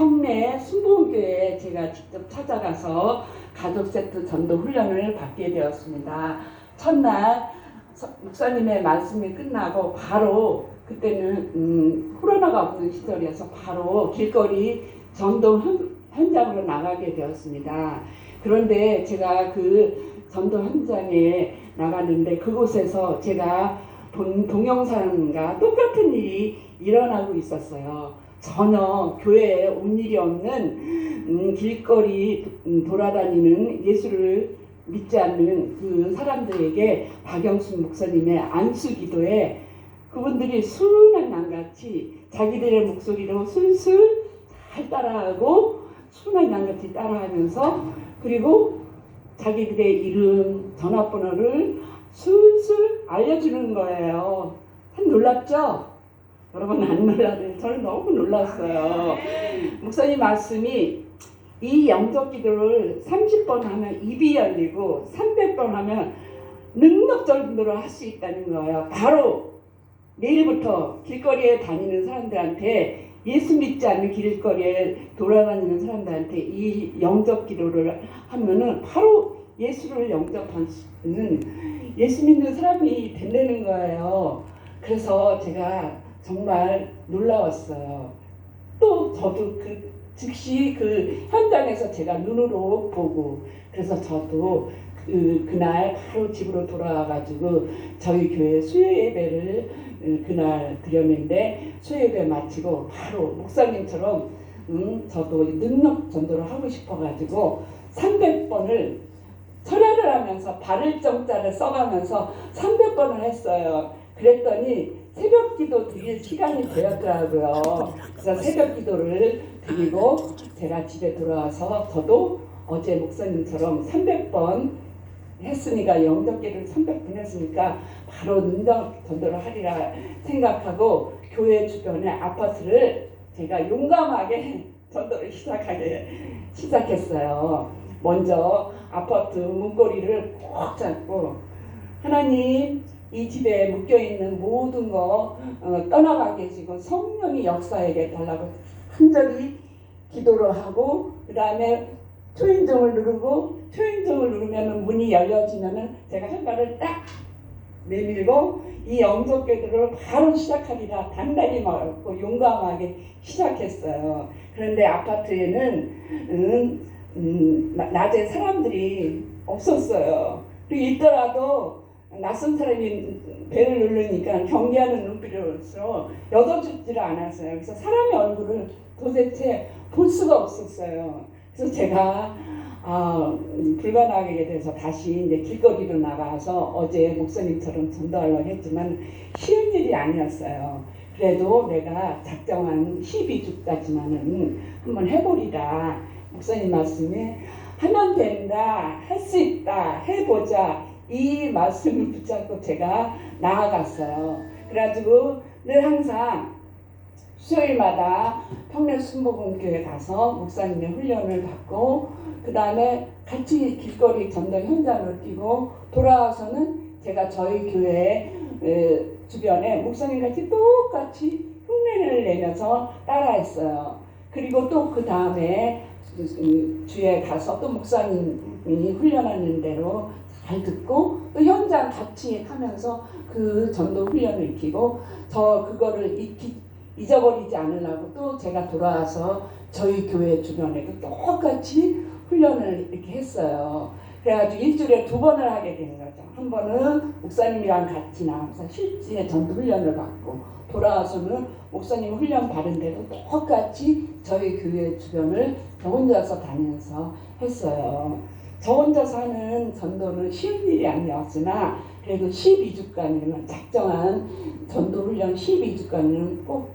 평내 순복교회에 제가 직접 찾아가서 가족 세트 전도 훈련을 받게 되었습니다. 첫날 서- 목사님의 말씀이 끝나고 바로 그때는 음, 코로나가 없는 시절이어서 바로 길거리 전도 현, 현장으로 나가게 되었습니다. 그런데 제가 그 전도 현장에 나갔는데 그곳에서 제가 본 동영상과 똑같은 일이 일어나고 있었어요. 전혀 교회에 온 일이 없는 음, 길거리 음, 돌아다니는 예수를 믿지 않는 그 사람들에게 박영순 목사님의 안수 기도에 그분들이 순한 양같이 자기들의 목소리로 술술 잘 따라하고 순한 양같이 따라하면서 그리고 자기들의 이름, 전화번호를 술술 알려주는 거예요. 참 놀랍죠? 여러분 안 놀라요? 저는 너무 놀랐어요. 목사님 말씀이 이 영적 기도를 30번 하면 입이 열리고 300번 하면 능력적으로 할 수 있다는 거예요. 바로 내일부터 길거리에 다니는 사람들한테 예수 믿지 않는 길거리에 돌아다니는 사람들한테 이 영적 기도를 하면은 바로 예수를 영접하는 예수 믿는 사람이 된다는 거예요. 그래서 제가 정말 놀라웠어요. 또 저도 그 즉시 그 현장에서 제가 눈으로 보고 그래서 저도 그 그날 바로 집으로 돌아와 가지고 저희 교회 수요 예배를 음, 그날 드렸는데 수요 예배 마치고 바로 목사님처럼 음, 저도 능력 전도를 하고 싶어 가지고 300번을 철야를 하면서 발을 정자를 써가면서 300번을 했어요. 그랬더니 새벽 기도 드릴 시간이 되었더라고요. 그래서 새벽 기도를 드리고 제가 집에 돌아와서 저도 어제 목사님처럼 300번 했으니까 영접기를 300번 했으니까 바로 능력 전도를 하리라 생각하고 교회 주변의 아파트를 제가 용감하게 전도를 시작하게 시작했어요. 먼저 아파트 문고리를 꼭 잡고 하나님 이 집에 묶여 있는 모든 거 어, 떠나가게 해주고 성령이 역사에게 달라고 간절히 기도를 하고 그 다음에 초인종을 누르고 초인종을 누르면 문이 열려지면은 제가 한 발을 딱 내밀고 이 영적궤도를 바로 시작하리라 단단히 먹고 용감하게 시작했어요. 그런데 아파트에는 음, 음, 나- 낮에 사람들이 없었어요. 그리고 있더라도 낯선 사람이 배를 누르니까 경계하는 눈빛으로 여겨주지를 않았어요. 그래서 사람의 얼굴을 도대체 볼 수가 없었어요. 그래서 제가 아, 음, 불가능하게 돼서 다시 이제 길거리로 나가서 어제 목사님처럼 전도하려고 했지만 쉬운 일이 아니었어요. 그래도 내가 작정한 12주까지만은 한번 해보리라. 목사님 말씀에 하면 된다, 할 수 있다, 해보자. 이 말씀을 붙잡고 제가 나아갔어요. 그래가지고 늘 항상 수요일마다 평내 순복음교회 가서 목사님의 훈련을 받고 그 다음에 같이 길거리 전도 현장을 뛰고 돌아와서는 제가 저희 교회 에, 주변에 목사님 같이 똑같이 흉내를 내면서 따라했어요. 그리고 또 그 다음에 주에 가서 또 목사님이 훈련하는 대로 잘 듣고 또 현장 같이 하면서 그 전도 훈련을 익히고 저 그거를 익히 잊어버리지 않으려고 또 제가 돌아와서 저희 교회 주변에도 똑같이 훈련을 이렇게 했어요. 그래가지고 일주일에 두 번을 하게 되는 거죠. 한 번은 목사님이랑 같이 나와서 실제 전도 훈련을 받고 돌아와서는 목사님 훈련 받은데도 똑같이 저희 교회 주변을 저 혼자서 다니면서 했어요. 저 혼자서 하는 전도는 쉬운 일이 아니었으나 그래도 12주간이면 작정한 전도 훈련 12주간은 꼭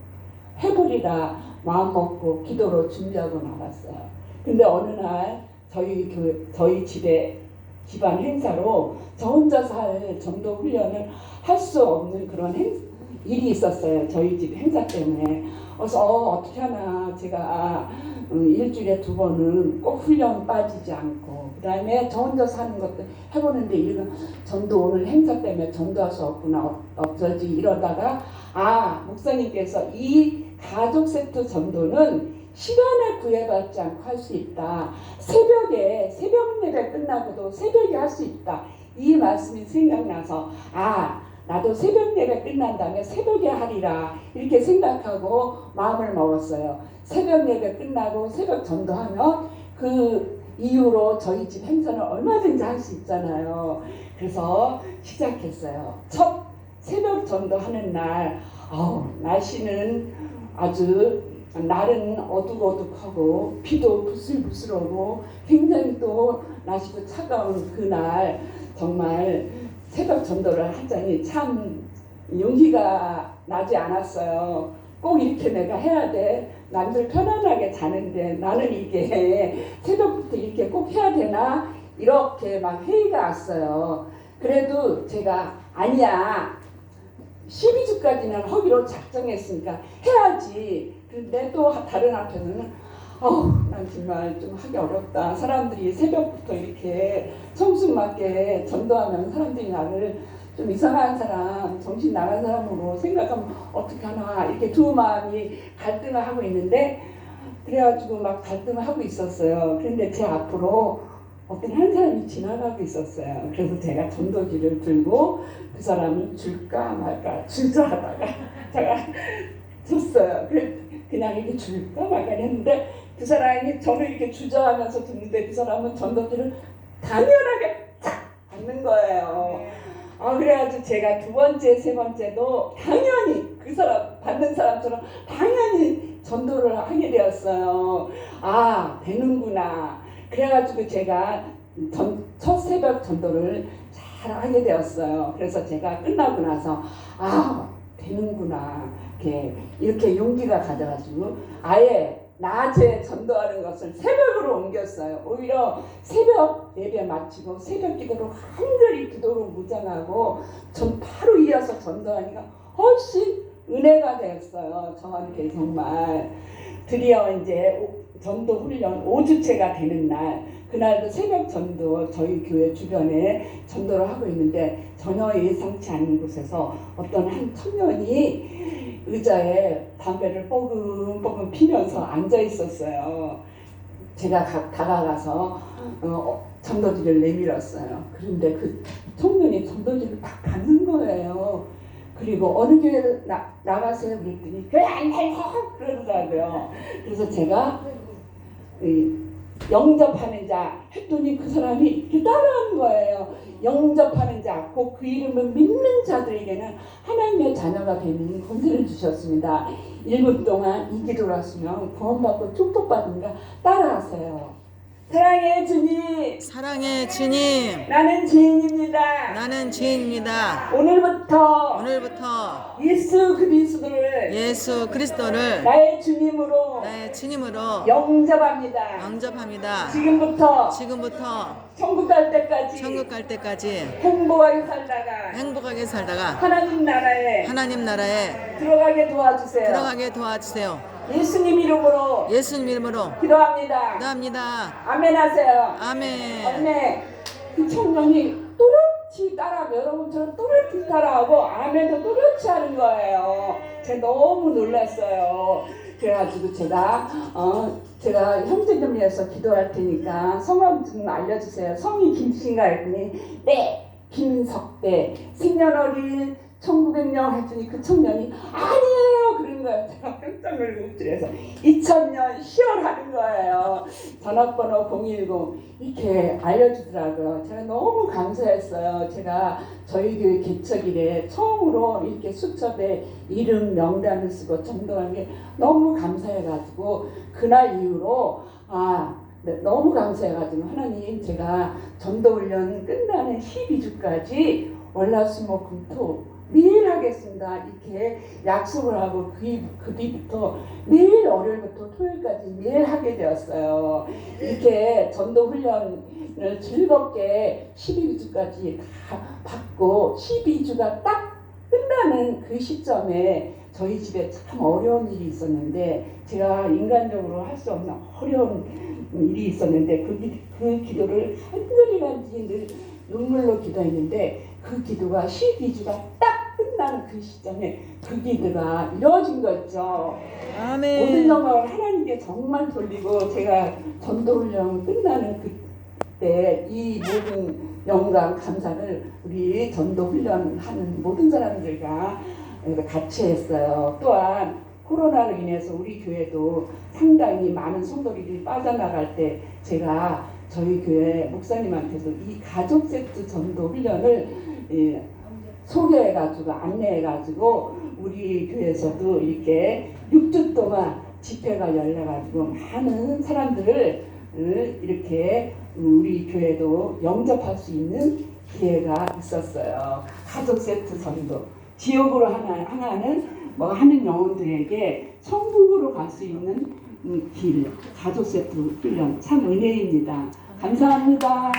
해보리라 마음 먹고 기도로 준비하고 나갔어요. 근데 어느 날 저희 교회, 저희 집에 집안 행사로 저 혼자서 할 전도 훈련을 할 수 없는 그런 행, 일이 있었어요. 저희 집 행사 때문에. 그래서 어, 어떻게 하나 제가 음, 일주일에 두 번은 꼭 훈련 빠지지 않고 그 다음에 저 혼자서 하는 것도 해보는데 이건 전도 오늘 행사 때문에 전도할 수 없구나 없- 없어지 이러다가 아 목사님께서 이 가족 세트 전도는 시간에 구애받지 않고 할 수 있다. 새벽에 새벽 예배 끝나고도 새벽에 할 수 있다. 이 말씀이 생각나서 아 나도 새벽 예배 끝난 다음에 새벽에 하리라 이렇게 생각하고 마음을 먹었어요. 새벽 예배 끝나고 새벽 전도하면 그 이후로 저희 집 행사는 얼마든지 할 수 있잖아요. 그래서 시작했어요. 첫 새벽 전도하는 날, 아우, 날씨는 아주 날은 어둑어둑하고 비도 부슬부슬 오고 굉장히 또 날씨도 차가운 그날 정말 새벽 전도를 하자니 참 용기가 나지 않았어요. 꼭 이렇게 내가 해야 돼. 남들 편안하게 자는데 나는 이게 새벽부터 이렇게 꼭 해야 되나? 이렇게 막 회의가 왔어요. 그래도 제가 아니야. 12주까지는 하기로 작정했으니까 해야지. 근데 또 다른 한편으로는 어우, 난 정말 좀 하기 어렵다. 사람들이 새벽부터 이렇게 청순맞게 전도하면 사람들이 나를 좀 이상한 사람, 정신 나간 사람으로 생각하면 어떡하나 이렇게 두 마음이 갈등을 하고 있는데 그래가지고 막 갈등을 하고 있었어요. 그런데 제 앞으로 어떤 한 사람이 지나가고 있었어요. 그래서 제가 전도기를 들고 그 사람을 줄까 말까 주저하다가 제가 줬어요. 그냥 이렇게 줄까 말까 했는데 그 사람이 저를 이렇게 주저하면서 듣는데 그 사람은 전도기를 당연하게 탁 받는 거예요. 아 그래가지고 제가 두 번째 세 번째도 당연히 그 사람 받는 사람처럼 당연히 전도를 하게 되었어요. 아 되는구나. 그래가지고 제가 전, 첫 새벽 전도를 잘 하게 되었어요. 그래서 제가 끝나고 나서 아 되는구나 이렇게 이렇게 용기가 가져가지고 아예 낮에 전도하는 것을 새벽으로 옮겼어요. 오히려 새벽 예배 마치고 새벽 기도로 한결이 기도로 무장하고 전 바로 이어서 전도하니까 훨씬 은혜가 되었어요. 저한테 정말 드디어 이제 오- 전도 훈련 5주째가 되는 날 그날도 새벽 전도 저희 교회 주변에 전도를 하고 있는데 전혀 예상치 않은 곳에서 어떤 한 청년이 의자에 담배를 뽀금뽀금 피면서 앉아 있었어요. 제가 가, 다가가서 어, 어, 전도지를 내밀었어요. 그런데 그 청년이 전도지를 딱 받는 거예요. 그리고 어느 교회 나, 나가세요 그랬더니 교회 안 가요 그러더라고요. 그래서 제가 이, 영접하는 자 했더니 그 사람이 이렇게 따라하는 거예요. 영접하는 자, 곧 그 이름을 믿는 자들에게는 하나님의 자녀가 되는 권세를 주셨습니다. 1분 동안 이 기도를 하시면 구원받고 축복받는가 따라하세요. 사랑해 주님, 사랑의 주님, 나는 죄인입니다. 나는 죄인입니다. 오늘부터 오늘부터 예수 그리스도를 예수 그리스도를 나의 주님으로 나의 주님으로 영접합니다. 영접합니다. 지금부터 지금부터 천국 갈 때까지 천국 갈 때까지 행복하게 살다가 행복하게 살다가 하나님 나라에 하나님 나라에 들어가게 도와주세요. 들어가게 도와주세요. 예수님 이름으로 예수님 이름으로 기도합니다. 기도합니다. 아멘 하세요. 아멘. 아멘. 그 청년이 또렷이 따라하고 여러분처럼 또렷이 따라하고 아멘도 또렷이 하는 거예요. 제가 너무 놀랐어요. 그래가지고 제가 어 제가 형제점리에서 기도할 테니까 성함 좀 알려주세요. 성이 김씨인가 했더니 네 김석대 생년월일 1900년 했더니 그 청년이 아니 에요 그런 거예요. 제가 깜짝 놀고 그래서 2000년 10월 하는 거예요. 전화번호 010 이렇게 알려주더라고요. 제가 너무 감사했어요. 제가 저희 교회 개척일에 처음으로 이렇게 수첩에 이름 명단을 쓰고 전도한 게 너무 감사해가지고 그날 이후로 아 네, 너무 감사해가지고 하나님 제가 전도훈련 끝나는 12주까지 월화수목금토 매일 하겠습니다. 이렇게 약속을 하고 그, 이- 그 뒤부터 매일 월요일부터 토요일까지 매일 하게 되었어요. 이렇게 전도 훈련을 즐겁게 12주까지 다 받고 12주가 딱 끝나는 그 시점에 저희 집에 참 어려운 일이 있었는데 제가 인간적으로 할 수 없는 어려운 일이 있었는데 그, 기- 그 기도를 한절이 간지 늘 눈물로 기도했는데 그 기도가 12주가 딱 끝나는 그 시점에 그 기도가 이루어진 거죠. 모든 아멘. 영광을 하나님께 정말 돌리고 제가 전도훈련 끝나는 그때 이 모든 영광 감사를 우리 전도훈련 하는 모든 사람들과 같이 했어요. 또한 코로나로 인해서 우리 교회도 상당히 많은 성도들이 빠져나갈 때 제가 저희 교회 목사님한테도 이 가족 세트 전도 훈련을 예, 소개해가지고 안내해가지고 우리 교회에서도 이렇게 6주 동안 집회가 열려가지고 많은 사람들을 이렇게 우리 교회도 영접할 수 있는 기회가 있었어요. 가족 세트 전도 지옥으로 하나, 향하는 뭐 하는 영혼들에게 천국으로 갈 수 있는 음, 길 가족 세트 훈련 참 은혜입니다. 감사합니다.